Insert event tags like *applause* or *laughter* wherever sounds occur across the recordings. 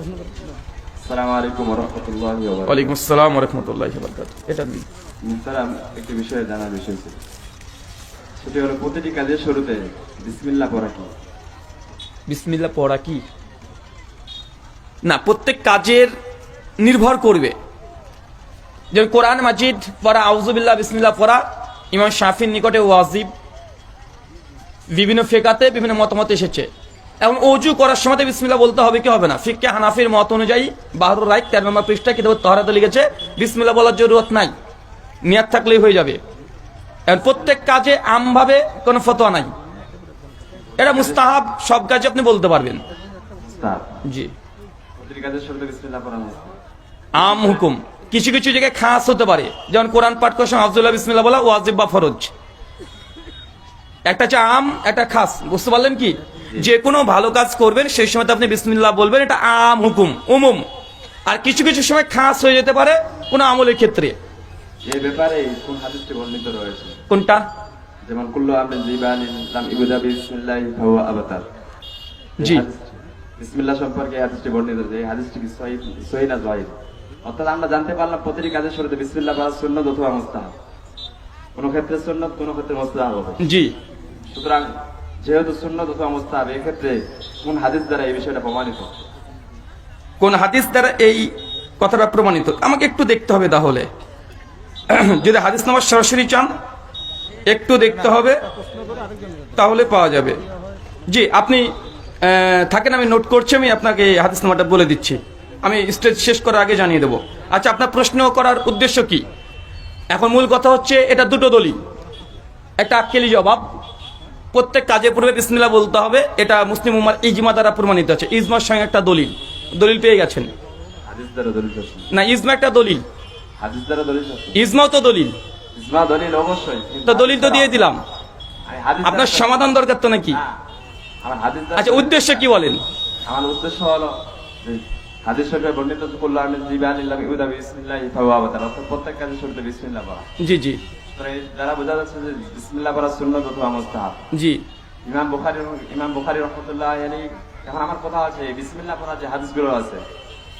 আসসালামু আলাইকুম রহমতুল্লাহ ওয়ালাইকুম আসসালাম রহমতুল্লাহ এটা দিন স্যার একটি বিষয়ে জানার বিষয় ছিল সেটি হলো প্রতিটি কাজের শুরুতে বিসমিল্লাহ পড়া কি? বিসমিল্লা পড়া কি? না প্রত্যেক কাজের নির্ভর করবে। যেমন কোরআন মাজিদ পড়া আউজুবিল্লাহ বিসমিল্লা পড়া ইমাম শাফির নিকটে ওয়াজিব বিভিন্ন ফেকাতে বিভিন্ন মতামত এসেছে। এখন অজু করার সময় বিসমিল্লা বলতে হবে কি হবে না? ফিক্কে হানাফির মত অনুযায়ী বাহাদুর রায় তেরো নম্বর পৃষ্ঠা কিতাব তহরাতে লিখেছে বিসমিল্লা বলার জরুরত নাই নিয়াত থাকলেই হয়ে যাবে। এখন প্রত্যেক কাজে আমভাবে কোনো ফতোয়া নাই। এটা মুস্তাহাব সব কাজে আপনি বলতে পারবেন। জি। আম হুকুম। কিছু কিছু জায়গায় খাস হতে পারে। যেমন কোরআন পাঠ করার সময় আব্দুল্লাহ বিসমিল্লাহ বলা ওয়াজিব বা ফরজ। একটা হচ্ছে আম একটা খাস। বুঝতে পারলেন কি? যে কোনো ভালো কাজ করবেন সেই সময় আপনি বিসমিল্লাহ বলবেন এটা আম হুকুম উমুম। আর কিছু কিছু সময় খাস হয়ে যেতে পারে কোনো আমলের ক্ষেত্রে। এই ব্যাপারে কোন হাদিসটি বর্ণিত রয়েছে? কোনটা? যেমন কুল্লু আমরিন জিবানিন লাম ইবুদা বিসমিল্লাহ ফাহুয়া আবতার। জি। বিসমিল্লাহ সম্পর্কে হাদিসটি বর্ণিত এই হাদিসটি কি সহিহ সহিহ না অর্থাৎ আমরা জানতে পারলাম প্রতিটি কাজের শুরুতে বিসমিল্লাহ পড়া সুন্নত অথবা মুস্তাহাব। কোন ক্ষেত্রে সুন্নত কোন ক্ষেত্রে মুস্তাহাব হবে। জি। সুতরাং যেহেতু সুন্নত অথবা মুস্তাহাব এই ক্ষেত্রে কোন হাদিস দ্বারা এই বিষয়টা প্রমাণিত? কোন হাদিস দ্বারা এই কথাটা প্রমাণিত? আমাকে একটু দেখতে হবে তাহলে। *clears throat* যদি হাদিস নামাজ সরাসরি চান, একটু দেখতে হবে, তাহলে পাওয়া যাবে। জি, আপনি থাকেন, আমি নোট করছি, আমি আপনাকে হাদিস নামাটা বলে দিচ্ছি। আমি স্টেজ শেষ করার আগে জানিয়ে দেবো। আচ্ছা আপনার প্রশ্ন করার উদ্দেশ্য কি? এখন মূল কথা হচ্ছে, এটা দুটো দলিল। একটা আক্কেলি জবাব প্রত্যেক কাজে পূর্বে বিসমিল্লাহ বলতে হবে। এটা মুসলিম উম্মার ইজমা দ্বারা প্রমাণিত আছে। ইজমার সঙ্গে একটা দলিল। দলিল পেয়ে গেছেন। হাদিস দ্বারা দলিল না ইজমা একটা দলিল। ইজমাও তো দলিল। দলিল অবশ্যই তো দলিল তো দিয়ে দিলাম। আপনার সমাধান দরকার তো নাকি? দ্বারা- আচ্ছা উদ্দেশ্য কি বলেন? আমার উদ্দেশ্য হলো হাদিস শরীফে বর্ণিত বিসমিল্লাহ ফাহুয়া প্রত্যেক কাজের শুরুতে বিসমিল্লাহ জি জি। দ্বারা বোঝা যাচ্ছে যে বিসমিল্লাহ পড়া সুন্নত অথবা মুস্তাহাব। জি। ইমাম বুখারী ইমাম বুখারী রহমতুল্লাহ আলাইহি এখন আমার কথা আছে বিসমিল্লাহ পড়া যে হাদিসগুলো আছে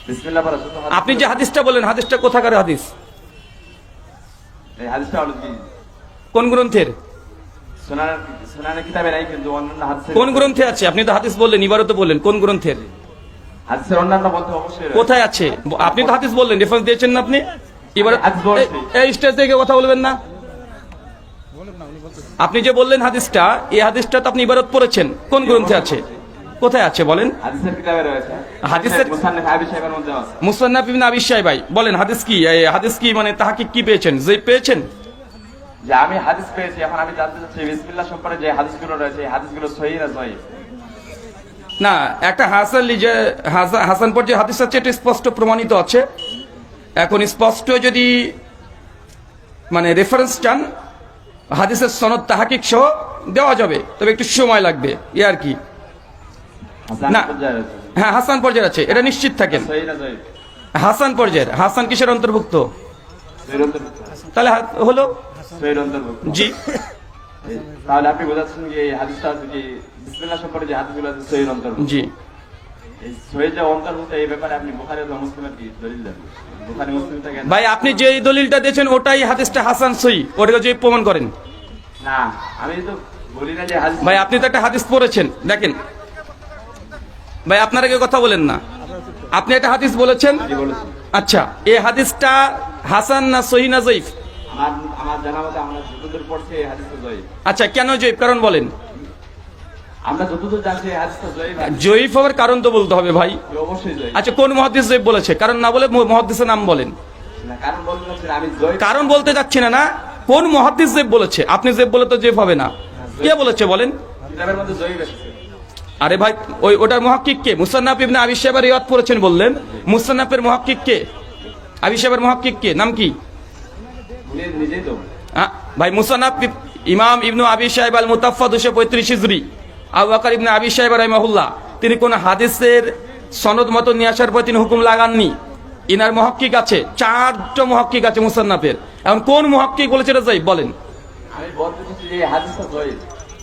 বিসমিল্লাহ পড়া আপনি যে হাদিসটা বললেন হাদিসটা কোথাকার হাদিস? এই হাদিসটা হলো কি? কোন গ্রন্থের? সুনানের সুনানের কিতাবে নাই কিন্তু অন্যান্য হাদিসের কোন গ্রন্থে আছে? আপনি তো হাদিস বললেন এবারও তো বললেন কোন গ্রন্থের? হাদিসের অন্যান্য মধ্যে অবশ্যই কোথায় আছে? আপনি তো হাদিস বললেন রেফারেন্স দিয়েছেন না আপনি? এবার এই স্টেজ থেকে কথা বলবেন না? আপনি যে বললেন হাদিসটা এই হাদিসটা তো আপনি ইবারত পড়েছেন। কোন গ্রন্থে আছে? কোথায় আছে বলেন? হাদিসের মুসান্নিফ ইবনে আবি বলেন হাদিস কি? হাদিস কি মানে তাহাকে কি পেয়েছেন? যে পেয়েছেন? যে আমি হাদিস পেয়েছি এখন আমি জানতে চাচ্ছি বিসমিল্লাহ সম্পর্কে যে হাদিসগুলো রয়েছে হাদিসগুলো সহি না সহি? না একটা হাসান লিজে হাসা- হাসান পর যে হাদিস আছে এটা স্পষ্ট প্রমাণিত আছে। এখন স্পষ্ট যদি মানে রেফারেন্স চান হাদিসের সনদ তাহাকিক সহ দেওয়া যাবে তবে একটু সময় লাগবে। এ আর কি? না। হ্যাঁ হাসান পর্যায়ের আছে এটা নিশ্চিত থাকেন। হাসান পর্যায়ের হাসান কিসের অন্তর্ভুক্ত? তাহলে হলো? জি। তাহলে আপনি বোঝাচ্ছেন যে হাদিসটা আছে কি বিসমিল্লাহ সম্পর্কে যে হাদিসগুলো আছে সহির অন্তর্ভুক্ত? জি। ভাই আপনি যে দলিলটা দিয়েছেন ওটাই হাদিসটা হাসান সই ওটাকে যে প্রমাণ করেন। না আমি তো বলি না যে ভাই আপনি তো একটা হাদিস পড়েছেন দেখেন। ভাই আপনারা কেউ কথা বলেন না। আপনি একটা হাদিস বলেছেন? আচ্ছা এই হাদিসটা হাসান না সহি না জয়ীফ। আচ্ছা কেন জয়ীফ? কারণ বলেন। আমরা যতদূর জানছি জয়ীফ হওয়ার কারণ তো বলতে হবে ভাই। আচ্ছা কোন মহাদিস জয়ীফ বলেছে? কারণ না বলে মহাদিসের নাম বলেন। কারণ বলতে যাচ্ছি না না কোন মহাদিস জেব বলেছে? আপনি জেব বলে তো জেব হবে না। কে বলেছে বলেন? আরে ভাই ওই ওটার মহাক্কিক কে? মুসান্নাফ ইবনে আবি সাহেবের রিওয়াত পড়েছেন বললেন। মুসান্নাফের মহাক্কিক কে? আবি সাহেবের মহাক্কিক কে? নাম কি? ভাই মুসান্নাফ ইমাম ইবনু আবি সাহেব আল মুতাফা দুশো পঁয়ত্রিশ হিজরি। আবু বাকার ইবনে আবি সাহেব রহমাহুল্লাহ তিনি কোন হাদিসের সনদ মতো নিয়ে আসার পর তিনি হুকুম লাগাননি। ইনার মহক্কিক আছে চারটা মহক্কিক আছে মুসান্নাফের। এখন কোন মহক্কিক বলেছে এটা যাই বলেন।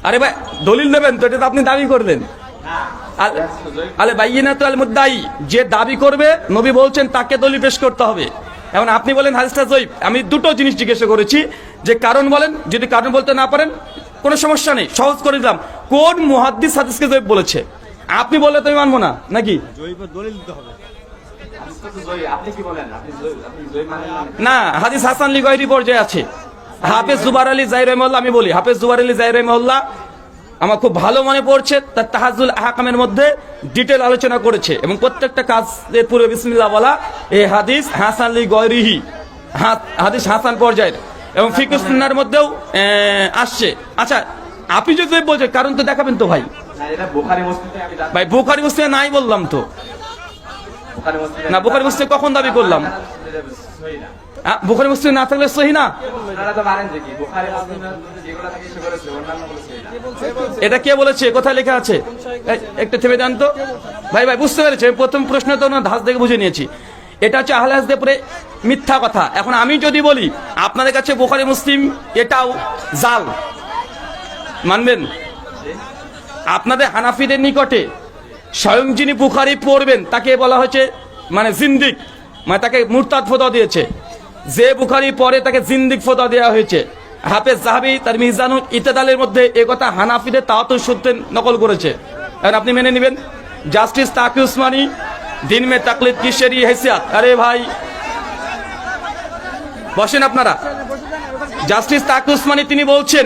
আরে ভাই দলিল নেবেন তো এটা তো আপনি দাবি করলেন। আল- আলে বাইয়িনাতু আল মুদ্দাই যে দাবি করবে নবী বলছেন তাকে দলিল পেশ করতে হবে। এখন আপনি বলেন হাদিসটা জয়ীব আমি দুটো জিনিস জিজ্ঞাসা করেছি। যে কারণ বলেন যদি কারণ বলতে না পারেন কোনো সমস্যা নেই সহজ করে দিলাম। কোন মুহাদ্দিস হাদিসকে জয়ীব বলেছে? আপনি বললে তো আমি মানবো না, নাকি? না? হাদিস হাসান লি গয়রি পর্যায়ে আছে। হাফেজ জুবার আলী জাই রহমল্লা আমি বলি, হাফেজ জুবার আলী জাই রহমল্লা আমার খুব ভালো মনে পড়ছে, তার তাহাজুল আহকামের মধ্যে ডিটেল আলোচনা করেছে এবং প্রত্যেকটা কাজের পূর্বে বিসমিল্লাহ বলা এই হাদিস হাসান লি গয়রিহি হা- হাদিস হাসান পর্যায়ের এবং ফিকুসনার মধ্যেও আসছে। আচ্ছা আপনি যদি বলছেন কারণ তো দেখাবেন তো ভাই। ভাই বুখারি মুসলিমে নাই বললাম তো। না, বুখারী মুসলিমে কখন দাবি করলাম? সহি বুখারি মুসলিম না থাকলে সহি না। এটা কে বলেছে? কোথায় লেখা আছে? একটু থেমে দেন তো। ভাই ভাই বুঝতে পেরেছি প্রথম প্রশ্ন তো না ধাস দেখে বুঝে নিয়েছি। এটা হচ্ছে আহলে হাদিসদের পরে মিথ্যা কথা। এখন আমি যদি বলি আপনাদের কাছে বোখারি মুসলিম এটাও জাল। মানবেন? আপনাদের হানাফিদের নিকটে স্বয়ং যিনি বুখারি পড়বেন, তাকে বলা হয়েছে মানে জিন্দিক মানে তাকে মুরতাদ ফোদা দিয়েছে। যে বুখারি পরে তাকে জিন্দিক ফোদা দেওয়া হয়েছে। হাফেজ জাহাবি তার মিজানুল ইত্যাদালের মধ্যে এ কথা হানাফিদের তাওয়াত সত্যের নকল করেছে। এখন আপনি মেনে নেবেন? জাস্টিস তাকি উসমানী দিন মে তাকলিদ কিসেরি হেসিয়াত? আরে ভাই, বসেন আপনারা। জাস্টিস তাকি উসমানী, তিনি বলছেন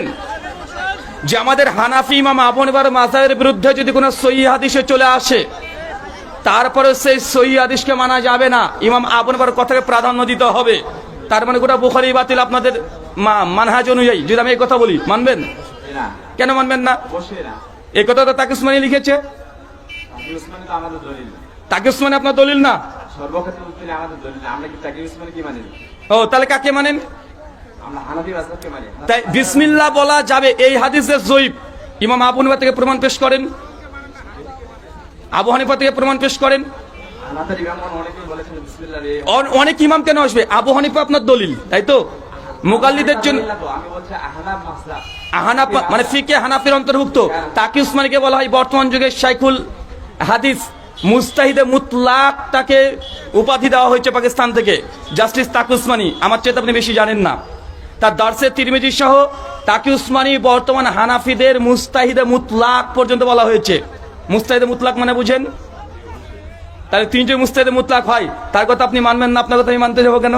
যে আমাদের হানাফি ইমাম আবু হানিফার মাজাহের বিরুদ্ধে যদি কোনো সহি হাদিসে চলে আসে তারপরে সেই সহি হাদিসকে মানা যাবে না। ইমাম আবু হানিফার কথাকে প্রাধান্য দিতে হবে। তার মানে গোটা বুখারি বাতিল আপনাদের মা- মানহাজ অনুযায়ী। যদি আমি এই কথা বলি মানবেন? কেন মানবেন না। এই কথা তো তাকে উসমানী লিখেছে। তাকি উসমানী। তাকে আপনার দলিল না? সর্বক্ষেত্রে আমাদের দলিল আমরা কি তাকি উসমানী কি মানি? ও তাহলে কাকে মানেন? তাই বিসমিল্লাহ বলা যাবে এই হাদিসের জয়ীব। ইমাম আবু হানিফা থেকে প্রমাণ পেশ করেন। আবু হানিফা থেকে প্রমাণ পেশ করেন। অনেক ইমাম কেন আসবে? আবু হানিফা আপনার দলিল তাই তো? মুকাল্লিদের জন্য দলিল না তো, আমি বলছি আহনাফ মাযহাব হানাফ মানে ফিকে হানাফির অন্তর্ভুক্ত। তাকি উসমানীকে বলা হয় বর্তমান যুগে শাইখুল হাদিস। মুস্তাহিদে মুতলাক তাকে উপাধি দেওয়া হয়েছে পাকিস্তান থেকে। জাস্টিস তাকুসমানি আমার চেয়ে আপনি বেশি জানেন না। তার দার্সে তিরমিজি সহ তাকি উসমানী বর্তমান হানাফিদের মুস্তাহিদে মুতলাক পর্যন্ত বলা হয়েছে। মুস্তাহিদে মুতলাক মানে বুঝেন? তাহলে তিনজন মুস্তাহিদে মুতলাক হয়। তার কথা আপনি মানবেন না, আপনার কথা আমি মানতে যাব কেন?